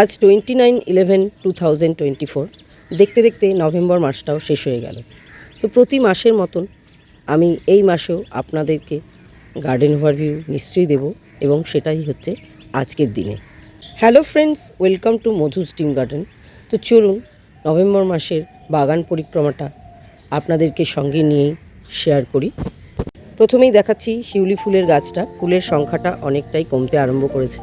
আজ twenty nine eleven two thousand twenty four দেখতে দেখতে নভেম্বর মাসটাও শেষ হয়ে গেল। তো প্রতি মাসের মতন আমি এই মাসেও আপনাদেরকে গার্ডেন ওভারভিউ নিশ্চয়ই দেব এবং সেটাই হচ্ছে আজকের দিনে। Hello friends welcome to Madhu's team garden তো চলুন নভেম্বর মাসের বাগান পরিক্রমাটা আপনাদেরকে সঙ্গে নিয়েই শেয়ার করি। প্রথমেই দেখাচ্ছি শিউলি ফুলের গাছটা। ফুলের সংখ্যাটা অনেকটাই কমতে আরম্ভ করেছে।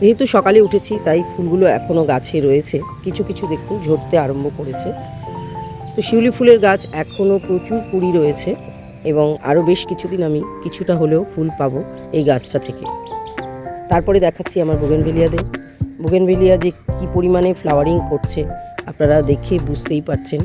যেহেতু সকালে উঠেছি, তাই ফুলগুলো এখনও গাছে রয়েছে। কিছু কিছু দেখুন, ঝরতে আরম্ভ করেছে। তো শিউলি ফুলের গাছ এখনও প্রচুর কুড়ি রয়েছে এবং আরও বেশ কিছুদিন আমি কিছুটা হলেও ফুল পাবো এই গাছটা থেকে। তারপরে দেখাচ্ছি আমার বোগেনভেলিয়াদের। বোগেনভেলিয়া যে কী পরিমাণে ফ্লাওয়ারিং করছে, আপনারা দেখে বুঝতেই পারছেন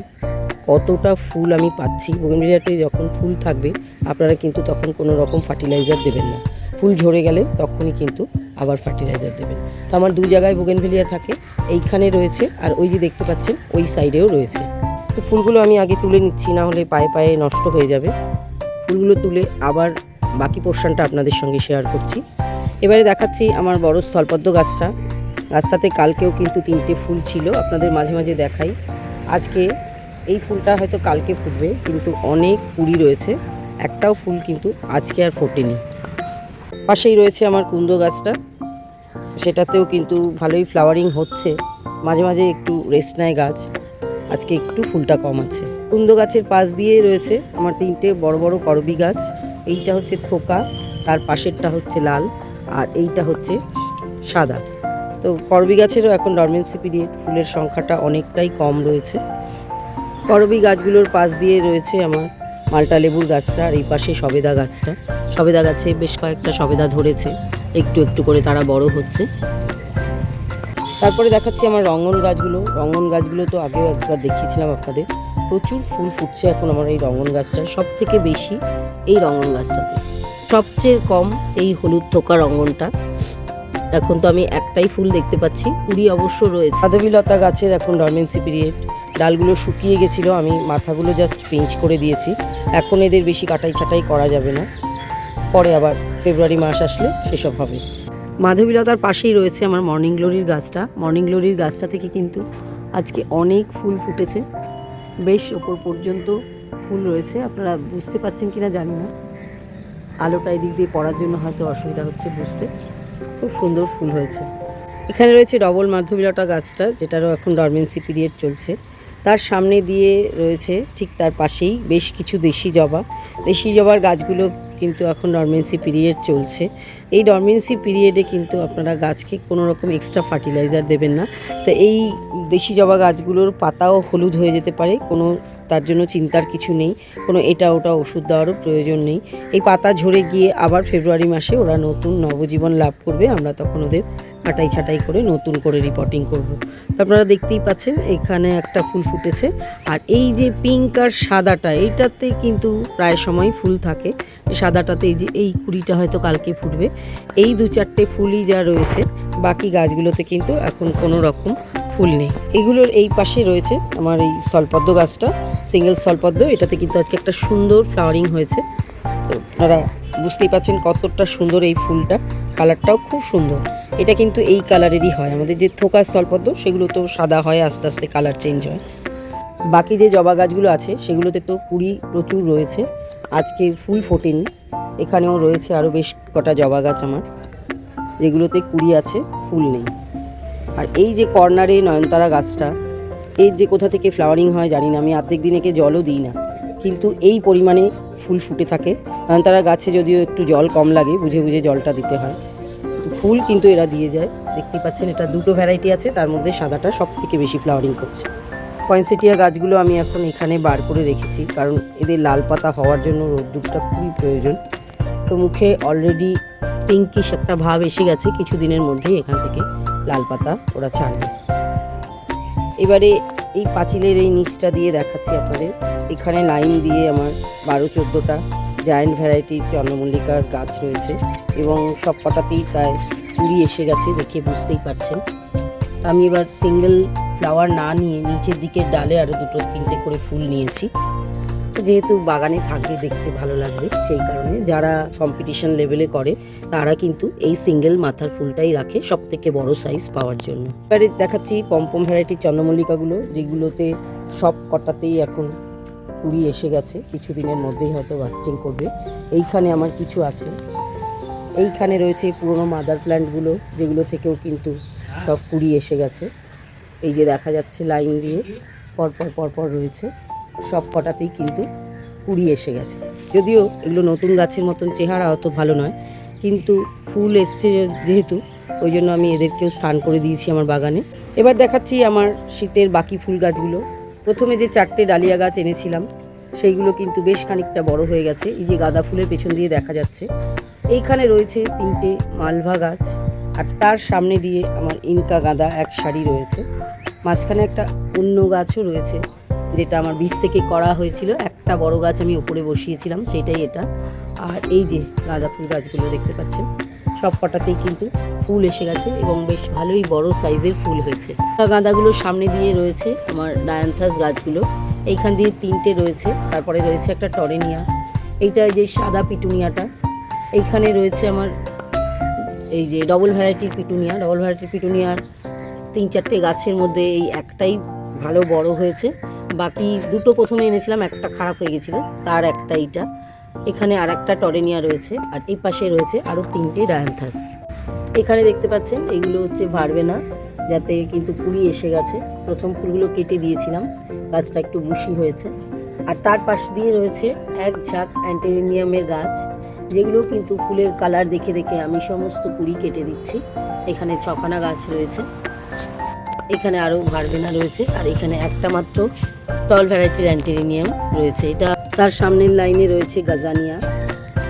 কতটা ফুল আমি পাচ্ছি। বোগেনভেলিয়াতে যখন ফুল থাকবে, আপনারা কিন্তু তখন কোনো রকম ফার্টিলাইজার দেবেন না। ফুল ঝরে গেলে তখনই কিন্তু আবার ফার্টিলাইজার দেবেন। তো আমার দু জায়গায় বোগেনভেলিয়া থাকে, এইখানে রয়েছে আর ওই যে দেখতে পাচ্ছেন, ওই সাইডেও রয়েছে। তো ফুলগুলো আমি আগে তুলে নিচ্ছি, না হলে পায়ে পায়ে নষ্ট হয়ে যাবে। ফুলগুলো তুলে আবার বাকি পোর্শনটা আপনাদের সঙ্গে শেয়ার করছি। এবারে দেখাচ্ছি আমার বড় স্থলপদ্ম গাছটা। গাছটাতে কালকেও কিন্তু তিনটে ফুল ছিল, আপনাদের মাঝে মাঝে দেখাই। আজকে এই ফুলটা হয়তো কালকে ফুটবে, কিন্তু অনেক কুড়ি রয়েছে। একটাও ফুল কিন্তু আজকে আর ফোটেনি। পাশেই রয়েছে আমার কুন্দ গাছটা। সেটাতেও কিন্তু ভালোই ফ্লাওয়ারিং হচ্ছে। মাঝে মাঝে একটু রেস্ট নেয় গাছ। আজকে একটু ফুলটা কম আছে। কুন্দ গাছের পাশ দিয়ে রয়েছে আমার তিনটে বড় বড় করবি গাছ। এইটা হচ্ছে থোকা তার পাশেরটা হচ্ছে লাল, আর এইটা হচ্ছে সাদা। তো করবি গাছেরও এখন ডরমেন্সি পিরিয়ড ফুলের সংখ্যাটা অনেকটাই কম রয়েছে। করবি গাছগুলোর পাশ দিয়ে রয়েছে আমার মালটা লেবুর গাছটা আর এই পাশে সবেদা গাছটা। সবেদা গাছে বেশ কয়েকটা সবেদা ধরেছে। একটু একটু করে তারা বড় হচ্ছে। তারপরে দেখাচ্ছি আমার রঙ্গন গাছগুলো। রঙ্গন গাছগুলো তো আগেও একবার দেখিয়েছিলাম আপনাদের। প্রচুর ফুল ফুটছে এখন আমার এই রঙন গাছটা সব থেকে বেশি এই রঙ্গন গাছটাতে। সবচেয়ে কম এই হলুদ থোকা রঙ্গনটা। এখন তো আমি একটাই ফুল দেখতে পাচ্ছি। কুড়ি অবশ্য রয়েছে। সাধবীলতা গাছের এখন ডরমেন্সি পিরিয়ড ডালগুলো শুকিয়ে গেছিল, আমি মাথাগুলো জাস্ট পিঞ্চ করে দিয়েছি। এখন এদের বেশি কাটাই ছাটাই করা যাবে না। পরে আবার ফেব্রুয়ারি মাস আসলে সেসব হবে। মাধবীলতার পাশেই রয়েছে আমার মর্নিং গ্লোরির গাছটা। মর্নিং গ্লোরির গাছটা থেকে কিন্তু আজকে অনেক ফুল ফুটেছে। বেশ ওপর পর্যন্ত ফুল রয়েছে। আপনারা বুঝতে পারছেন কিনা জানি না। আলোটা এদিক দিয়ে পড়ার জন্য হয়তো অসুবিধা হচ্ছে বুঝতে। খুব সুন্দর ফুল হয়েছে। এখানে রয়েছে ডবল মাধবীলতা গাছটা, যেটারও এখন ডরমেন্সি পিরিয়ড চলছে। তার সামনে দিয়ে রয়েছে, ঠিক তার পাশেই বেশ কিছু দেশি জবা। দেশি জবার গাছগুলো কিন্তু এখন ডরমেন্সি পিরিয়ড চলছে। এই ডরমেন্সি পিরিয়ডে কিন্তু আপনারা গাছকে কোনো রকম এক্সট্রা ফার্টিলাইজার দেবেন না। তো এই দেশি জবা গাছগুলোর পাতাও হলুদ হয়ে যেতে পারে, কোনো তার জন্য চিন্তার কিছু নেই। কোনো এটা ওটা ওষুধ দেওয়ারও প্রয়োজন নেই। এই পাতা ঝরে গিয়ে আবার ফেব্রুয়ারি মাসে ওরা নতুন নবজীবন লাভ করবে, আমরা তখন ওদের কাটাই ছাটাই করে নতুন করে রিপোর্টিং করব। তো আপনারা দেখতেই পাচ্ছেন, এখানে একটা ফুল ফুটেছে। আর এই যে পিঙ্ক আর সাদাটা এইটাতে কিন্তু প্রায় সময় ফুল থাকে। সাদাটাতে এই যে, এই কুড়িটা হয়তো কালকে ফুটবে। এই দু চারটে ফুলই যা রয়েছে, বাকি গাছগুলোতে কিন্তু এখন কোনো রকম ফুল নেই। এগুলোর এই পাশে রয়েছে আমার এই স্থলপদ্ম গাছটা সিঙ্গেল স্থলপদ্ম এটাতে কিন্তু আজকে একটা সুন্দর ফ্লাওয়ারিং হয়েছে। তো আপনারা বুঝতেই পাচ্ছেন কতটা সুন্দর এই ফুলটা। কালারটাও খুব সুন্দর। এটা কিন্তু এই কালারেরই হয়। আমাদের যে থোকা স্থলপদ্ম, সেগুলো তো সাদা হয়, আস্তে আস্তে কালার চেঞ্জ হয়। বাকি যে জবা গাছগুলো আছে, সেগুলোতে তো কুড়ি প্রচুর রয়েছে। আজকে ফুল ফোটেনি। এখানেও রয়েছে আরও বেশ কটা জবা গাছ আমার। যেগুলোতে কুড়ি আছে, ফুল নেই। আর এই যে কর্নারে নয়নতারা গাছটা, এর যে কোথা থেকে ফ্লাওয়ারিং হয় জানি না। আমি অর্ধেক দিনেকে জলও দিই না। কিন্তু এই পরিমাণে ফুল ফুটে থাকে। নয়নতারা গাছে যদিও একটু জল কম লাগে, বুঝে বুঝে জলটা দিতে হয়। ফুল কিন্তু এরা দিয়ে যায়। দেখতেই পাচ্ছেন, এটা দুটো ভ্যারাইটি আছে, তার মধ্যে সাদাটা সব থেকে বেশি ফ্লাওয়ারিং করছে। পয়েন্সেটিয়া গাছগুলো আমি এখন এখানে বার করে রেখেছি, কারণ এদের লাল পাতা হওয়ার জন্য রোদ্দুরটা খুবই প্রয়োজন। তো মুখে অলরেডি পিঙ্কিশ একটা ভাব এসে গেছে কিছু দিনের মধ্যেই এখান থেকে লাল পাতা ওরা ছাড়বে। এবারে এই পাঁচিলের এই নিচটা দিয়ে দেখাচ্ছি আপনাদের। এখানে লাইন দিয়ে আমার বারো চোদ্দোটা জায়েন্ট ভ্যারাইটির চন্দ্রমল্লিকার গাছ রয়েছে এবং সব কটাতেই প্রায় কুড়ি এসে গেছে দেখে বুঝতেই পারছেন। আমি এবার সিঙ্গেল ফ্লাওয়ার না নিয়ে নিচের দিকের ডালে আরও দুটো, তিনটে করে ফুল নিয়েছি। যেহেতু বাগানে থাকবে দেখতে ভালো লাগবে, সেই কারণে যারা কম্পিটিশন লেভেলে করে, তারা কিন্তু এই সিঙ্গেল মাথার ফুলটাই রাখে সব থেকে বড় সাইজ পাওয়ার জন্য। এবারে দেখাচ্ছি পম্পম ভ্যারাইটির চন্দ্রমল্লিকাগুলো, যেগুলোতে সব কটাতেই এখন কুড়ি এসে গেছে। কিছুদিনের মধ্যেই হয়তো বাস্টিং করবে। এইখানে আমার কিছু আছে। এইখানে রয়েছে পুরনো মাদার প্ল্যান্টগুলো যেগুলো থেকেও কিন্তু সব কুড়ি এসে গেছে। এই যে দেখা যাচ্ছে লাইন দিয়ে, পরপর পরপর রয়েছে। সব কটাতেই কিন্তু কুড়ি এসে গেছে। যদিও এগুলো নতুন গাছের মতন চেহারা অত ভালো নয়, কিন্তু ফুল এসছে যেহেতু, ওই জন্য আমি এদেরকেও স্থান করে দিয়েছি আমার বাগানে। এবার দেখাচ্ছি আমার শীতের বাকি ফুল গাছগুলো। প্রথমে যে চারটে ডালিয়া গাছ এনেছিলাম, সেইগুলো কিন্তু বেশ খানিকটা বড় হয়ে গেছে। এই যে গাঁদা ফুলের পেছন দিয়ে দেখা যাচ্ছে। এইখানে রয়েছে তিনটে মালভা গাছ, আর তার সামনে দিয়ে আমার ইনকা গাঁদা এক সারি রয়েছে। মাঝখানে একটা অন্য গাছও রয়েছে, যেটা আমার বীজ থেকে করা হয়েছিল। একটা বড় গাছ আমি উপরে বসিয়েছিলাম, সেটাই এটা। আর এই যে গাঁদা ফুল গাছগুলো দেখতে পাচ্ছেন, সব কটাতেই কিন্তু ফুল এসে গেছে এবং বেশ ভালোই বড় সাইজের ফুল হয়েছে। গাঁদাগুলোর সামনে দিয়ে রয়েছে আমার ডায়ান্থাস গাছগুলো। এইখান দিয়ে তিনটে রয়েছে, তারপরে রয়েছে একটা টরেনিয়া। এইটা যে সাদা পিটুনিয়াটা এইখানে রয়েছে আমার এই যে ডবল ভ্যারাইটির পিটুনিয়া ডবল ভ্যারাইটির পিটুনিয়ার তিন চারটে গাছের মধ্যে এই একটাই ভালো বড় হয়েছে। বাকি দুটো প্রথমে এনেছিলাম, একটা খারাপ হয়ে গেছিল, তার একটা এইটা। এখানে আর একটা টরেনিয়া রয়েছে, আর এই পাশে রয়েছে আরও তিনটে ডায়ান্থাস এখানে দেখতে পাচ্ছেন, এগুলো হচ্ছে ভারবে না, যাতে কিন্তু কুড়ি এসে গেছে। প্রথম ফুলগুলো কেটে দিয়েছিলাম, গাছটা একটু বুশি হয়েছে। আর তার পাশ দিয়ে রয়েছে এক ঝাঁক অ্যান্টেরিনিয়ামের গাছ। যেগুলো কিন্তু ফুলের কালার দেখে দেখে আমি সমস্ত কুড়ি কেটে দিচ্ছি। এখানে ছখানা গাছ রয়েছে। এখানে আরও ভারবেনা রয়েছে। আর এখানে একটা মাত্র টল ভ্যারাইটির অ্যান্টেরিনিয়াম রয়েছে। এটা তার সামনের লাইনে রয়েছে গাজানিয়া।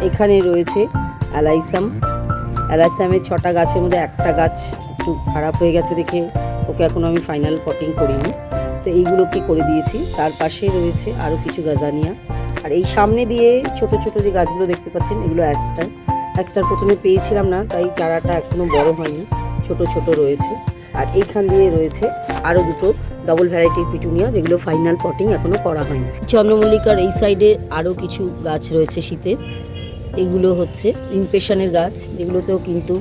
এখানে রয়েছে অ্যালাইসাম। অ্যালাইসামের ছটা গাছের মধ্যে একটা গাছ একটু খারাপ হয়ে গেছে দেখে ওকে এখন আমি ফাইনাল পটিং করিনি। তো এইগুলোকে করে দিয়েছি? তার পাশে রয়েছে আরও কিছু গাজানিয়া। আর এই সামনে দিয়ে ছোট ছোট যে গাছগুলো দেখতে পাচ্ছেন, এগুলো অ্যাস্টার। অ্যাস্টার প্রথমে পেয়েছিলাম না, তাই চারাটা এখনও বড় হয়নি, ছোট ছোট রয়েছে। আর এইখান দিয়ে রয়েছে আরও দুটো ডবল ভ্যারাইটির পিটুনিয়া যেগুলো ফাইনাল পটিং এখনও করা হয়নি। চন্দ্রমল্লিকার এই সাইডে আরও কিছু গাছ রয়েছে শীতে। এগুলো হচ্ছে ইমপেশনের গাছ, যেগুলোতেও কিন্তু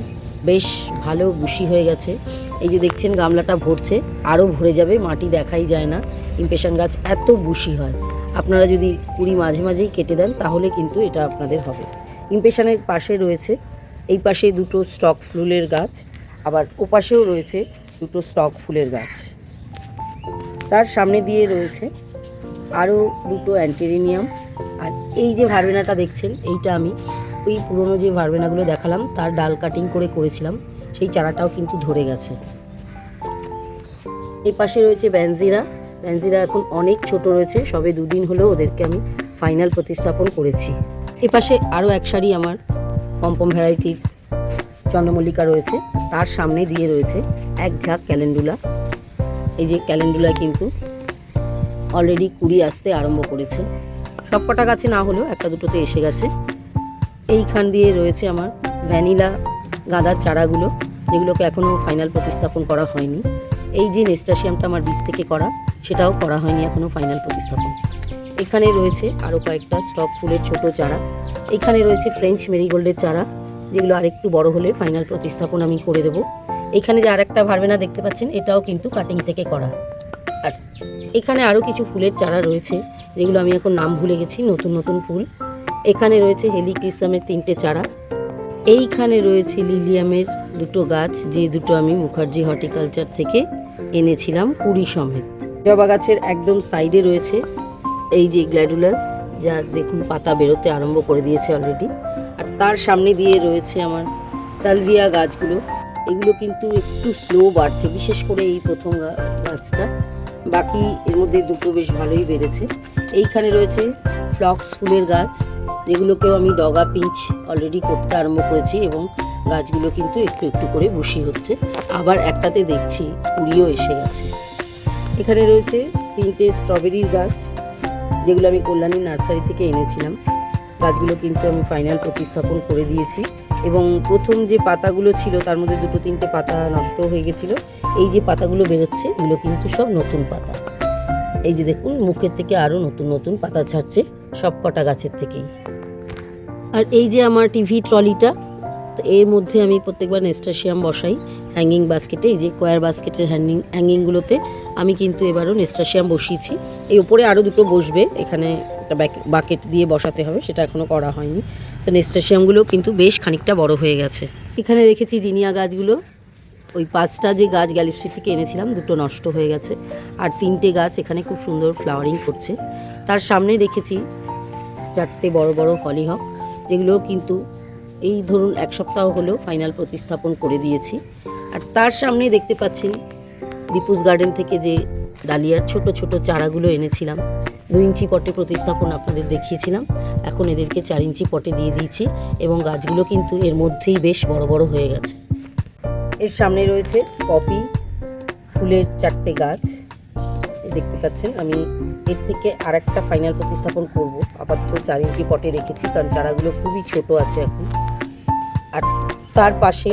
বেশ ভালো বুশি হয়ে গেছে। এই যে দেখছেন, গামলাটা ভরছে আরও ভরে যাবে, মাটি দেখাই যায় না। ইমপেশন গাছ এত বুশি হয়। আপনারা যদি কুড়ি মাঝে মাঝেই কেটে দেন, তাহলে কিন্তু এটা আপনাদের হবে। ইমপেশনের পাশে রয়েছে, এই পাশে দুটো স্টক ফুলের গাছ, আবার ওপাশেও রয়েছে দুটো স্টক ফুলের গাছ। তার সামনে দিয়ে রয়েছে আরও দুটো অ্যান্টেরিনিয়াম। আর এই যে ভারবেনাটা দেখছেন, এইটা আমি ওই পুরনো যে ভারবেনাগুলো দেখালাম, তার ডাল কাটিং করে করেছিলাম, সেই চারাটাও কিন্তু ধরে গেছে। এই পাশে রয়েছে ব্যানজিরা ব্যানজিরা এখন অনেক ছোট রয়েছে, সবে দুদিন হলেও ওদেরকে আমি ফাইনাল প্রতিস্থাপন করেছি। এ পাশে আরও এক শাড়ি আমার পম্পম ভ্যারাইটির চন্দ্রমল্লিকা রয়েছে, তার সামনে দিয়ে রয়েছে এক ঝাঁক ক্যালেন্ডুলা। এই যে ক্যালেন্ডুলা কিন্তু অলরেডি কুড়ি আসতে আরম্ভ করেছে। সব কটা গাছে না হলেও একটা দুটোতে এসে গেছে। এইখান দিয়ে রয়েছে আমার ভ্যানিলা গাঁদার চারাগুলো, যেগুলোকে এখনও ফাইনাল প্রতিস্থাপন করা হয়নি। এই যে নেস্টাশিয়ামটা আমার বীজ থেকে করা সেটাও করা হয়নি এখনও ফাইনাল প্রতিস্থাপন। এখানে রয়েছে আরও কয়েকটা স্টক ফুলের ছোট চারা। এখানে রয়েছে ফ্রেঞ্চ মেরিগোল্ডের চারা, যেগুলো আরেকটু বড় হলে ফাইনাল প্রতিস্থাপন আমি করে দেবো। এখানে যে আরেকটা ভারবেনা দেখতে পাচ্ছেন, এটাও কিন্তু কাটিং থেকে করা। আর এখানে আরও কিছু ফুলের চারা রয়েছে, যেগুলো আমি এখন নাম ভুলে গেছি, নতুন নতুন ফুল। এখানে রয়েছে হেলিক্রিসামের তিনটে চারা। এইখানে রয়েছে লিলিয়ামের দুটো গাছ, যে দুটো আমি মুখার্জি হর্টিকালচার থেকে এনেছিলাম কুড়ি সমেত। জবা গাছের একদম সাইডে রয়েছে এই যে গ্ল্যাডুলাস, যার দেখুন পাতা বেরোতে আরম্ভ করে দিয়েছে অলরেডি আর তার সামনে দিয়ে রয়েছে আমার সালভিয়া গাছগুলো। এগুলো কিন্তু একটু স্লো বাড়ছে, বিশেষ করে এই প্রথম গাছটা। বাকি এর মধ্যে দুটো বেশ ভালোই বেড়েছে। এইখানে রয়েছে ফ্লক্স ফুলের গাছ, যেগুলোকেও আমি ডগা পিঞ্চ অলরেডি করতে আরম্ভ করেছি এবং গাছগুলো কিন্তু একটু একটু করে বসি হচ্ছে। আবার একটাতে দেখছি কুড়িও এসে গেছে। এখানে রয়েছে তিনটে স্ট্রবেরির গাছ, যেগুলো আমি কল্যাণী নার্সারি থেকে এনেছিলাম। গাছগুলো কিন্তু আমি ফাইনাল প্রতিস্থাপন করে দিয়েছি এবং প্রথম যে পাতাগুলো ছিল, তার মধ্যে দুটো তিনটে পাতা নষ্ট হয়ে গেছিল। এই যে পাতাগুলো বেরোচ্ছে, এগুলো কিন্তু সব নতুন পাতা। এই যে দেখুন, মুখের থেকে আরও নতুন নতুন পাতা ছাড়ছে সব কটা গাছের থেকেই। আর এই যে আমার টিভি ট্রলিটা তো এর মধ্যে আমি প্রত্যেকবার নেস্টাশিয়াম বসাই হ্যাঙ্গিং বাস্কেটে এই যে কোয়ার বাস্কেটের হ্যাঙ্গিং হ্যাঙ্গিংগুলোতে আমি কিন্তু এবারও নেস্টাশিয়াম বসিয়েছি। এই উপরে আরও দুটো বসবে, এখানে একটা বাকেট দিয়ে বসাতে হবে, সেটা এখনও করা হয়নি। তো নেস্টাশিয়ামগুলো কিন্তু বেশ খানিকটা বড় হয়ে গেছে। এখানে রেখেছি জিনিয়া গাছগুলো। ওই পাঁচটা যে গাছ গ্যালিপসি থেকে এনেছিলাম, দুটো নষ্ট হয়ে গেছে। আর তিনটে গাছ এখানে খুব সুন্দর ফ্লাওয়ারিং করছে। তার সামনে রেখেছি চারটে বড় বড় হলিহক যেগুলো কিন্তু এই ধরুন এক সপ্তাহ হলেও ফাইনাল প্রতিস্থাপন করে দিয়েছি। আর তার সামনে দেখতে পাচ্ছেন দীপুস গার্ডেন থেকে যে ডালিয়ার ছোট ছোট চারাগুলো এনেছিলাম, দু ইঞ্চি পটে প্রতিস্থাপন আপনাদের দেখিয়েছিলাম। এখন এদেরকে চার ইঞ্চি পটে দিয়ে দিয়েছি এবং গাছগুলো কিন্তু এর মধ্যেই বেশ বড় বড় হয়ে গেছে। এর সামনে রয়েছে পপি ফুলের চারটে গাছ। দেখতে পাচ্ছেন, আমি এর থেকে আর একটা ফাইনাল প্রতিস্থাপন করব। আপাতত চার ইঞ্চি পটে রেখেছি, কারণ চারাগুলো খুবই ছোট আছে এখন। আর তার পাশে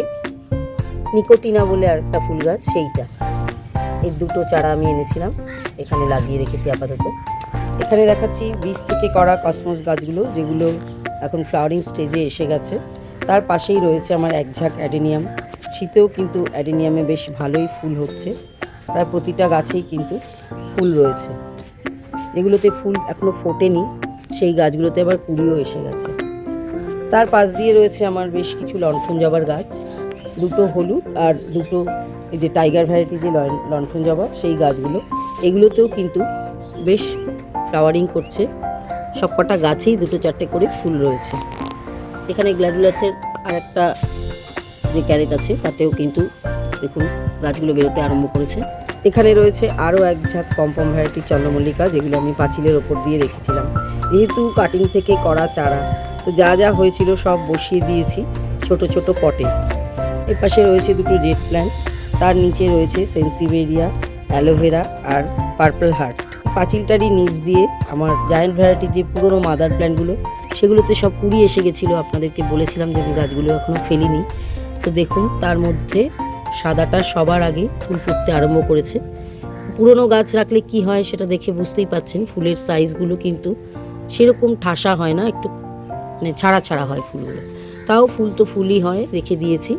নিকোটিনা বলে আর একটা ফুল গাছ, সেইটা। এই দুটো চারা আমি এনেছিলাম, এখানে লাগিয়ে রেখেছি আপাতত। এখানে দেখাচ্ছি বীজ থেকে করা কসমস গাছগুলো, যেগুলো এখন ফ্লাওয়ারিং স্টেজে এসে গেছে। তার পাশেই রয়েছে আমার এক ঝাঁক অ্যাডেনিয়াম। শীতেও কিন্তু অ্যাডেনিয়ামে বেশ ভালোই ফুল হচ্ছে। প্রায় প্রতিটা গাছেই কিন্তু ফুল রয়েছে। যেগুলোতে ফুল এখনও ফোটেনি, সেই গাছগুলোতে আবার কুড়িও এসে গেছে। তার পাশ দিয়ে রয়েছে আমার বেশ কিছু লণ্ঠন জবার গাছ। দুটো হলুদ আর দুটো এই যে টাইগার ভ্যারাইটি যে লণ্ঠন জবা, সেই গাছগুলো। এগুলোতেও কিন্তু বেশ ফ্লাওয়ারিং করছে। সবকটা গাছেই দুটো চারটে করে ফুল রয়েছে। এখানে গ্ল্যাডুলাসের আর একটা যে ক্যারেট আছে, তাতেও কিন্তু দেখুন গাছগুলো বেরোতে আরম্ভ করেছে। এখানে রয়েছে আরও এক ঝাঁক পম্পম ভ্যারাইটির চন্দ্রমল্লিকা, যেগুলো আমি পাঁচিলের ওপর দিয়ে রেখেছিলাম। যেহেতু কাটিং থেকে করা চারা তো যা যা হয়েছিল সব বসিয়ে দিয়েছি ছোট ছোট পটে। এর পাশে রয়েছে দুটো জেট প্ল্যান্ট তার নিচে রয়েছে সেন্সিভেরিয়া অ্যালোভেরা আর পার্পল হার্ট পাঁচিলটারই নিচ দিয়ে আমার জায়েন্ট ভ্যারাইটির যে পুরনো মাদার প্ল্যান্টগুলো সেগুলোতে সব কুড়ি এসে গেছিল। আপনাদেরকে বলেছিলাম যে আমি গাছগুলো এখনও ফেলিনি। তো দেখুন, তার মধ্যে সাদাটা সবার আগে ফুল ফুটতে আরম্ভ করেছে। পুরনো গাছ রাখলে কি হয় সেটা দেখে বুঝতেই পাচ্ছেন, ফুলের সাইজগুলো কিন্তু সেরকম ঠাসা হয় না, একটু মানে ছাড়া ছাড়া হয় ফুলগুলো। তাও ফুল তো ফুলই হয়, রেখে দিয়েছি।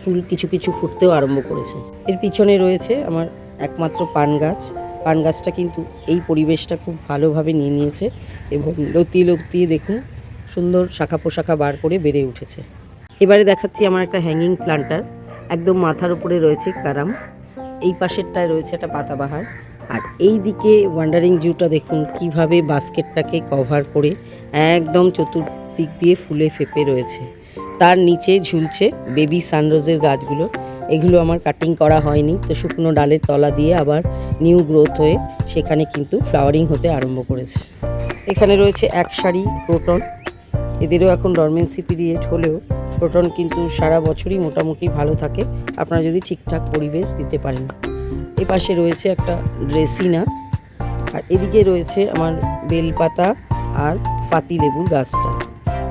ফুল কিছু কিছু ফুটতেও আরম্ভ করেছে। এর পিছনে রয়েছে আমার একমাত্র পান গাছ। পান গাছটা কিন্তু এই পরিবেশটা খুব ভালোভাবে নিয়ে নিয়েছে এবং লতিয়ে লতিয়ে দেখুন, সুন্দর শাখা পোশাখা বার করে বেড়ে উঠেছে। এবারে দেখাচ্ছি আমার একটা হ্যাঙ্গিং প্লান্টার একদম মাথার উপরে রয়েছে কারাম। এই পাশেরটায় রয়েছে একটা পাতাবাহার। আর এই দিকে ওয়ান্ডারিং জুটা দেখুন, কীভাবে বাস্কেটটাকে কভার করে একদম চতুর্দিক দিয়ে ফুলে ফেপে রয়েছে। তার নিচে ঝুলছে বেবি সানরোজের গাছগুলো। এগুলো আমার কাটিং করা হয়নি, তো শুকনো ডালের তলা দিয়ে আবার নিউ গ্রোথ হয়ে সেখানে কিন্তু ফ্লাওয়ারিং হতে আরম্ভ করেছে। এখানে রয়েছে এক সারি প্রোটন এদেরও এখন ডরমেন্সি পিরিয়ড হলেও প্রোটন কিন্তু সারা বছরই মোটামুটি ভালো থাকে। আপনারা যদি ঠিকঠাক পরিবেশ দিতে পারেন। এ পাশে রয়েছে একটা ড্রেসিনা আর এদিকে রয়েছে আমার বেলপাতা আর পাতি লেবুর গাছটা।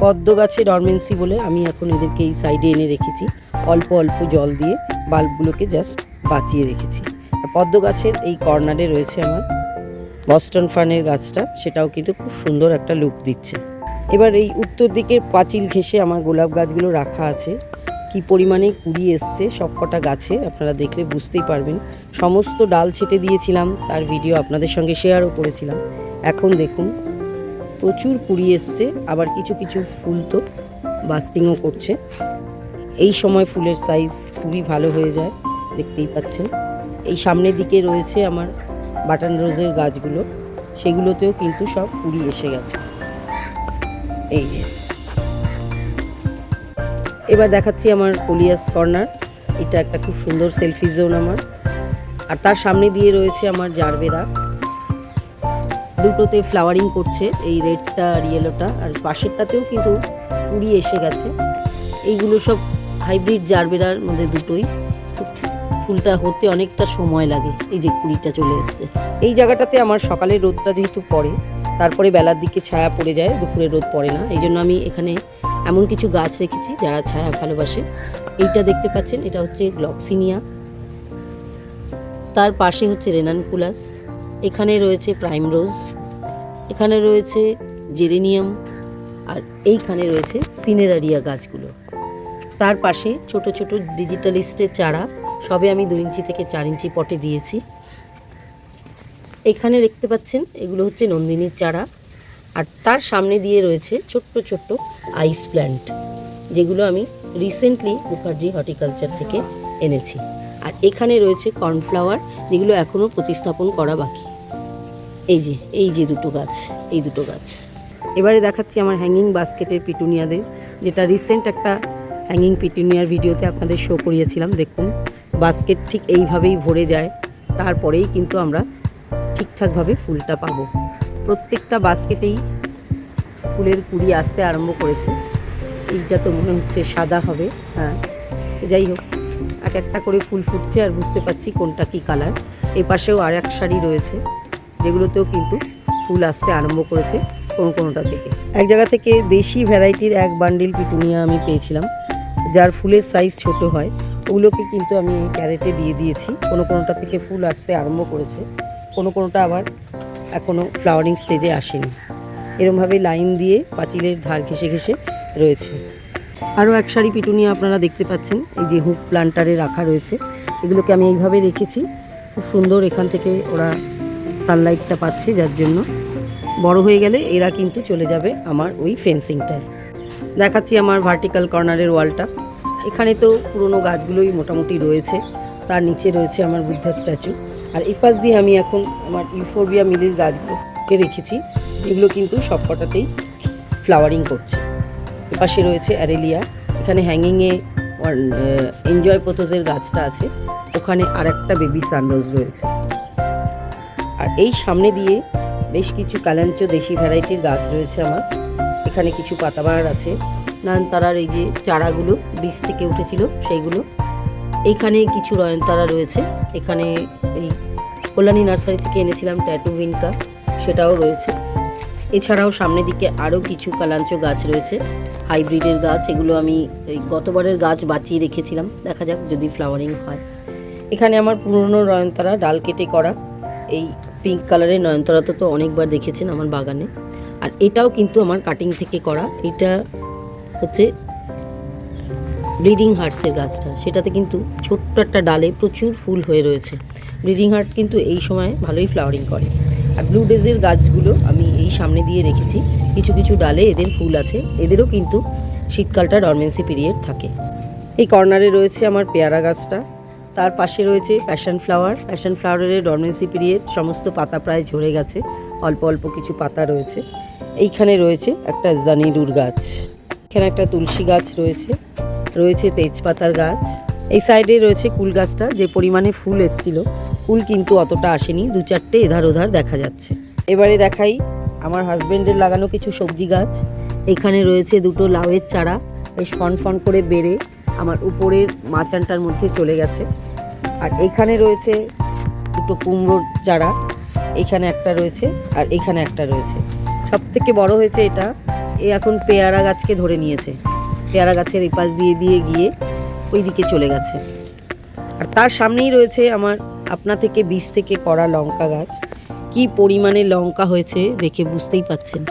পদ্ম গাছে ডরমেন্সি বলে আমি এখন এদেরকে এই সাইডে এনে রেখেছি। অল্প অল্প জল দিয়ে বাল্বগুলোকে জাস্ট বাঁচিয়ে রেখেছি। আর পদ্ম গাছের এই কর্নারে রয়েছে আমার বস্টন ফার্নের গাছটা, সেটাও কিন্তু খুব সুন্দর একটা লুক দিচ্ছে। এবার এই উত্তর দিকের পাঁচিল ঘেঁষে আমার গোলাপ গাছগুলো রাখা আছে। কি পরিমাণে কুড়ি এসছে সবকটা গাছে, আপনারা দেখলে বুঝতেই পারবেন। সমস্ত ডাল ছেটে দিয়েছিলাম, তার ভিডিও আপনাদের সঙ্গে শেয়ারও করেছিলাম। এখন দেখুন, প্রচুর কুড়ি এসছে, আবার কিছু কিছু ফুল তো বাস্টিংও করছে। এই সময় ফুলের সাইজ খুবই ভালো হয়ে যায়, দেখতেই পাচ্ছেন। এই সামনের দিকে রয়েছে আমার বাটান রোজের গাছগুলো, সেগুলোতেও কিন্তু সব কুড়ি এসে গেছে। এই যে। এবার দেখাচ্ছি আমার পলিয়াস কর্নার এটা একটা খুব সুন্দর সেলফি জোন আমার। আর তার সামনে দিয়ে রয়েছে আমার জারবেরা। দুটোতে ফ্লাওয়ারিং করছে, এই রেডটা আর ইয়েলোটা আর পাশেরটাতেও কিন্তু কুড়ি এসে গেছে। এইগুলো সব হাইব্রিড জারবেরার মধ্যে দুটোই। ফুলটা হতে অনেকটা সময় লাগে, এই যে কুড়িটা চলে এসছে। এই জায়গাটাতে আমার সকালের রোদটা যেহেতু পড়ে, তারপরে বেলার দিকে ছায়া পড়ে যায়, দুপুরে রোদ পড়ে না। এই জন্য আমি এখানে এমন কিছু গাছ রেখেছি যারা ছায়া ভালোবাসে। এইটা দেখতে পাচ্ছেন, এটা হচ্ছে গ্লক্সিনিয়া তার পাশে হচ্ছে রেনানকুলাস, এখানে রয়েছে প্রাইম রোজ এখানে রয়েছে জেরেনিয়াম, আর এইখানে রয়েছে সিনেরারিয়া গাছগুলো। তার পাশে ছোট ছোট ডিজিটালিস্টের চারা, সবে আমি দু ইঞ্চি থেকে চার ইঞ্চি পটে দিয়েছি। এখানে দেখতে পাচ্ছেন, এগুলো হচ্ছে নন্দিনীর চারা, আর তার সামনে দিয়ে রয়েছে ছোট্ট ছোট্ট আইস প্ল্যান্ট, যেগুলো আমি রিসেন্টলি মুখার্জি হর্টিকালচার থেকে এনেছি। আর এখানে রয়েছে কর্নফ্লাওয়ার, যেগুলো এখনও প্রতিস্থাপন করা বাকি। এই যে এই যে দুটো গাছ, এই দুটো গাছ। এবারে দেখাচ্ছি আমার হ্যাঙ্গিং বাস্কেটের পিটুনিয়াদের, যেটা রিসেন্ট একটা হ্যাঙ্গিং পিটুনিয়ার ভিডিওতে আপনাদের শো করিয়েছিলাম, দেখুন। বাস্কেট ঠিক এইভাবেই ভরে যায়, তারপরেই কিন্তু আমরা ঠিকঠাকভাবে ফুলটা পাব। প্রত্যেকটা বাস্কেটেই ফুলের কুড়ি আসতে আরম্ভ করেছে। এইটা তো মনে হচ্ছে সাদা হবে হ্যাঁ। যাই হোক। এক একটা করে ফুল ফুটছে আর বুঝতে পারছি কোনটা কি কালার। এ পাশেও আর এক শাড়ি রয়েছে, যেগুলোতেও কিন্তু ফুল আসতে আরম্ভ করেছে কোনো কোনোটা থেকে। এক জায়গা থেকে দেশি ভ্যারাইটির এক বান্ডিল পিটুনিয়া আমি পেয়েছিলাম, যার ফুলের সাইজ ছোট হয়। ওগুলোকে কিন্তু আমি এই ক্যারেটে দিয়ে দিয়েছি। কোনো কোনোটা থেকে ফুল আসতে আরম্ভ করেছে, কোনো কোনোটা আবার এখনও ফ্লাওয়ারিং স্টেজে আসেনি। এরমভাবে লাইন দিয়ে পাঁচিলের ধার ঘেসে ঘেসে রয়েছে। আরও এক সারি পিটুনিয়া আপনারা দেখতে পাচ্ছেন, এই যে হুক প্লান্টারে রাখা রয়েছে। এগুলোকে আমি এইভাবে রেখেছি। খুব সুন্দর এখান থেকে ওরা সানলাইটটা পাচ্ছে যার জন্য। বড় হয়ে গেলে এরা কিন্তু চলে যাবে আমার ওই ফেন্সিংটায় দেখাচ্ছি আমার ভার্টিক্যাল কর্নারের ওয়ালটা এখানে তো পুরনো গাছগুলোই মোটামুটি রয়েছে। তার নিচে রয়েছে আমার বুদ্ধা স্ট্যাচু আর এই পাশ দিয়ে আমি এখন আমার ইউফোরবিয়া মিলির গাছগুলোকে রেখেছি। যেগুলো কিন্তু সবকটাতেই ফ্লাওয়ারিং করছে। পাশে রয়েছে অ্যারেলিয়া। এখানে হ্যাঙ্গিংয়ে এনজয় পোথোজের গাছটা আছে। ওখানে আর একটা বেবি সানরোজ রয়েছে। আর এই সামনে দিয়ে বেশ কিছু কালাঞ্চ দেশি ভ্যারাইটির গাছ রয়েছে আমার। এখানে কিছু পাতাবাহার আছে। নয়নতারার এই যে চারাগুলো বীজ থেকে উঠেছিল সেইগুলো। এইখানে কিছু নয়নতারা রয়েছে। এখানে এই কল্যাণী নার্সারি থেকে এনেছিলাম ট্যাটু ভিনকা। সেটাও রয়েছে। এছাড়াও সামনের দিকে আরও কিছু কালাঞ্চ গাছ রয়েছে। হাইব্রিডের গাছ, এগুলো আমি ওই গতবারের গাছ বাঁচিয়ে রেখেছিলাম। দেখা যাক যদি ফ্লাওয়ারিং হয়। এখানে আমার পুরনো নয়নতারা ডাল কেটে করা। এই পিঙ্ক কালারের নয়নতারা তো তো অনেকবার দেখেছেন আমার বাগানে। আর এটাও কিন্তু আমার কাটিং থেকে করা। এটা হচ্ছে ব্লিডিং হার্টসের গাছটা। সেটাতে কিন্তু ছোট্ট একটা ডালে প্রচুর ফুল হয়ে রয়েছে। ব্লিডিং হার্ট কিন্তু এই সময় ভালোই ফ্লাওয়ারিং করে। আর ব্লু ডেজের গাছগুলো আমি এই সামনে দিয়ে রেখেছি। কিছু কিছু ডালে এদের ফুল আছে, এদেরও কিন্তু শীতকালটা ডরমেন্সি পিরিয়ড থাকে। এই কর্নারে রয়েছে আমার পেয়ারা গাছটা, তার পাশে রয়েছে প্যাশন ফ্লাওয়ার প্যাশন ফ্লাওয়ারের ডরমেন্সি পিরিয়ড সমস্ত পাতা প্রায় ঝরে গেছে, অল্প অল্প কিছু পাতা রয়েছে। এইখানে রয়েছে একটা জানিরুর গাছ, এখানে একটা তুলসী গাছ রয়েছে রয়েছে তেজপাতার গাছ। এই সাইডে রয়েছে কুল গাছটা, যে পরিমাণে ফুল এসছিল কুল কিন্তু অতটা আসেনি, দু চারটে এধার ওধার দেখা যাচ্ছে। এবারে দেখাই আমার হাজবেন্ডের লাগানো কিছু সবজি গাছ। এখানে রয়েছে দুটো লাউয়ের চারা, বেশ ফন ফন করে বেড়ে আমার উপরের মাচানটার মধ্যে চলে গেছে। আর এখানে রয়েছে দুটো কুমড়োর চারা, এখানে একটা রয়েছে আর এখানে একটা রয়েছে। সব থেকে বড় হয়েছে এটা, এ এখন পেয়ারা গাছকে ধরে নিয়েছে। পেয়ারা গাছের এপাশ দিয়ে দিয়ে গিয়ে ওই দিকে চলে গেছে। আর তার সামনেই রয়েছে আমার আপনা থেকে বীজ থেকে করা লঙ্কা গাছ। কি পরিমাণে লঙ্কা হয়েছে দেখে বুঝতেই পাচ্ছেন।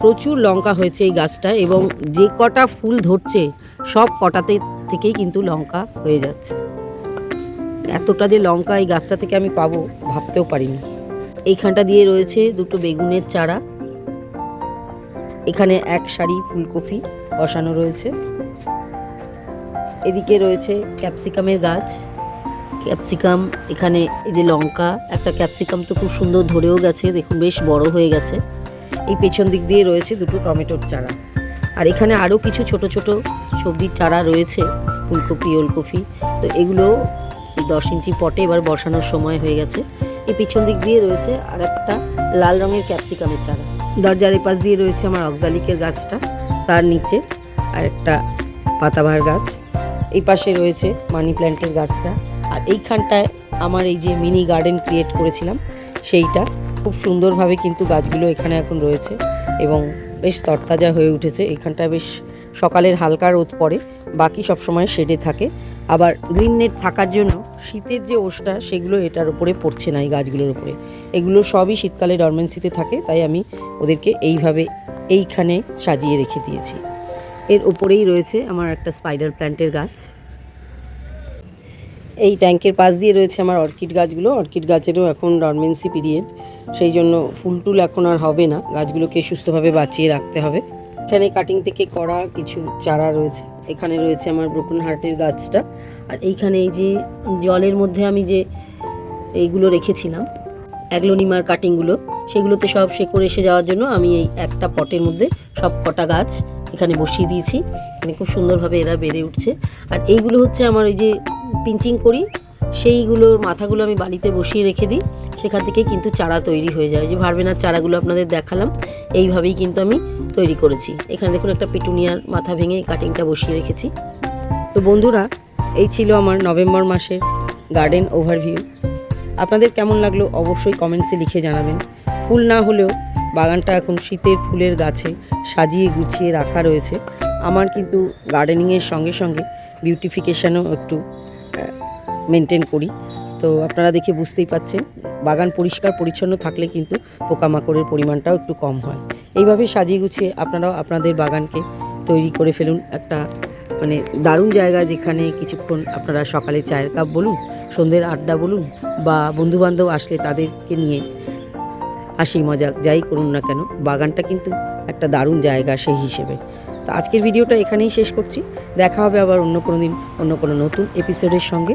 প্রচুর লঙ্কা হয়েছে এই গাছটা এবং যে কটা ফুল ধরছে, সব কটাতে থেকেই কিন্তু লঙ্কা হয়ে যাচ্ছে। এতটা যে লঙ্কা এই গাছটা থেকে আমি পাবো ভাবতেও পারিনি। এইখানটা দিয়ে রয়েছে দুটো বেগুনের চারা। এখানে এক সারি ফুলকপি বসানো রয়েছে। এদিকে রয়েছে ক্যাপসিকামের গাছ। ক্যাপসিকাম, এখানে এই যে লঙ্কা, একটা ক্যাপসিকাম তো খুব সুন্দর ধরেও গেছে, দেখুন বেশ বড় হয়ে গেছে। এই পেছন দিক দিয়ে রয়েছে দুটো টমেটোর চারা। আর এখানে আরও কিছু ছোট ছোট সবজির চারা রয়েছে, ফুলকপি, ওলকপি। তো এগুলো দশ ইঞ্চি পটে এবার বসানোর সময় হয়ে গেছে। এই পিছন দিক দিয়ে রয়েছে আর একটা লাল রঙের ক্যাপসিকামের চারা। দরজার এপাশ দিয়ে রয়েছে আমার অক্সালিকের গাছটা, তার নিচে আর একটা পাতাবাহার গাছ। এই পাশে রয়েছে মানি প্ল্যান্টের গাছটা। আর এইখানটায় আমার এই যে মিনি গার্ডেন ক্রিয়েট করেছিলাম, সেইটা খুব সুন্দরভাবে কিন্তু গাছগুলো এখানে এখন রয়েছে এবং বেশ তরতাজা হয়ে উঠেছে। এখানটায় বেশ সকালের হালকা রোদ পড়ে, বাকি সব সময় শেডে থাকে। আবার গ্রিন নেট থাকার জন্য শীতের যে ওষটা, সেগুলো এটার উপরে পড়ছে না এই গাছগুলোর উপরে। এগুলো সবই শীতকালে ডরমেন্সিতে থাকে, তাই আমি ওদেরকে এইভাবে এইখানে সাজিয়ে রেখে দিয়েছি। এর ওপরেই রয়েছে আমার একটা স্পাইডার প্ল্যান্টের গাছ। এই ট্যাঙ্কের পাশ দিয়ে রয়েছে আমার অর্কিড গাছগুলো। অর্কিড গাছেরও এখন ডরমেন্সি পিরিয়ড সেই জন্য ফুল টুল এখন আর হবে না। গাছগুলোকে সুস্থভাবে বাঁচিয়ে রাখতে হবে। এখানে কাটিং থেকে করা কিছু চারা রয়েছে। এখানে রয়েছে আমার ব্রোকন হার্টের গাছটা। আর এইখানে এই যে জলের মধ্যে আমি যে এইগুলো রেখেছিলাম অ্যাগ্লোনিমার কাটিংগুলো সেগুলোতে সব শেকড় এসে যাওয়ার জন্য আমি এই একটা পটের মধ্যে সব কটা গাছ এখানে বসিয়ে দিয়েছি। এখানে খুব সুন্দরভাবে এরা বেড়ে উঠছে। আর এইগুলো হচ্ছে আমার ওই যে পিঞ্চিং করি, সেইগুলোর মাথাগুলো আমি বাড়িতে বসিয়ে রেখে দিই, সেখান থেকে কিন্তু চারা তৈরি হয়ে যায়। যে ভারবেনার চারাগুলো আপনাদের দেখালাম, এইভাবেই কিন্তু আমি তৈরি করেছি। এখানে দেখুন একটা পিটুনিয়ার মাথা ভেঙে কাটিংটা বসিয়ে রেখেছি। তো বন্ধুরা, এই ছিল আমার নভেম্বর মাসের গার্ডেন ওভারভিউ আপনাদের কেমন লাগল অবশ্যই কমেন্টসে লিখে জানাবেন। ফুল না হলেও বাগানটা এখন শীতের ফুলের গাছে সাজিয়ে গুছিয়ে রাখা রয়েছে। আমার কিন্তু গার্ডেনিংয়ের সঙ্গে সঙ্গে বিউটিফিকেশানও একটু মেনটেন করি। তো আপনারা দেখে বুঝতেই পাচ্ছেন, বাগান পরিষ্কার পরিচ্ছন্ন থাকলে কিন্তু পোকামাকড়ের পরিমাণটাও একটু কম হয়। এইভাবে সাজিয়ে গুছিয়ে আপনারাও আপনাদের বাগানকে তৈরি করে ফেলুন। একটা মানে দারুণ জায়গা যেখানে কিছুক্ষণ আপনারা সকালে চায়ের কাপ বলুন, সন্ধ্যের আড্ডা বলুন, বা বন্ধুবান্ধব আসলে তাদেরকে নিয়ে হাসি মজা যাই করুন না কেন, বাগানটা কিন্তু একটা দারুণ জায়গা সেই হিসেবে। তো আজকের ভিডিওটা এখানেই শেষ করছি। দেখা হবে আবার অন্য কোনো দিন, অন্য কোনো নতুন এপিসোডের সঙ্গে।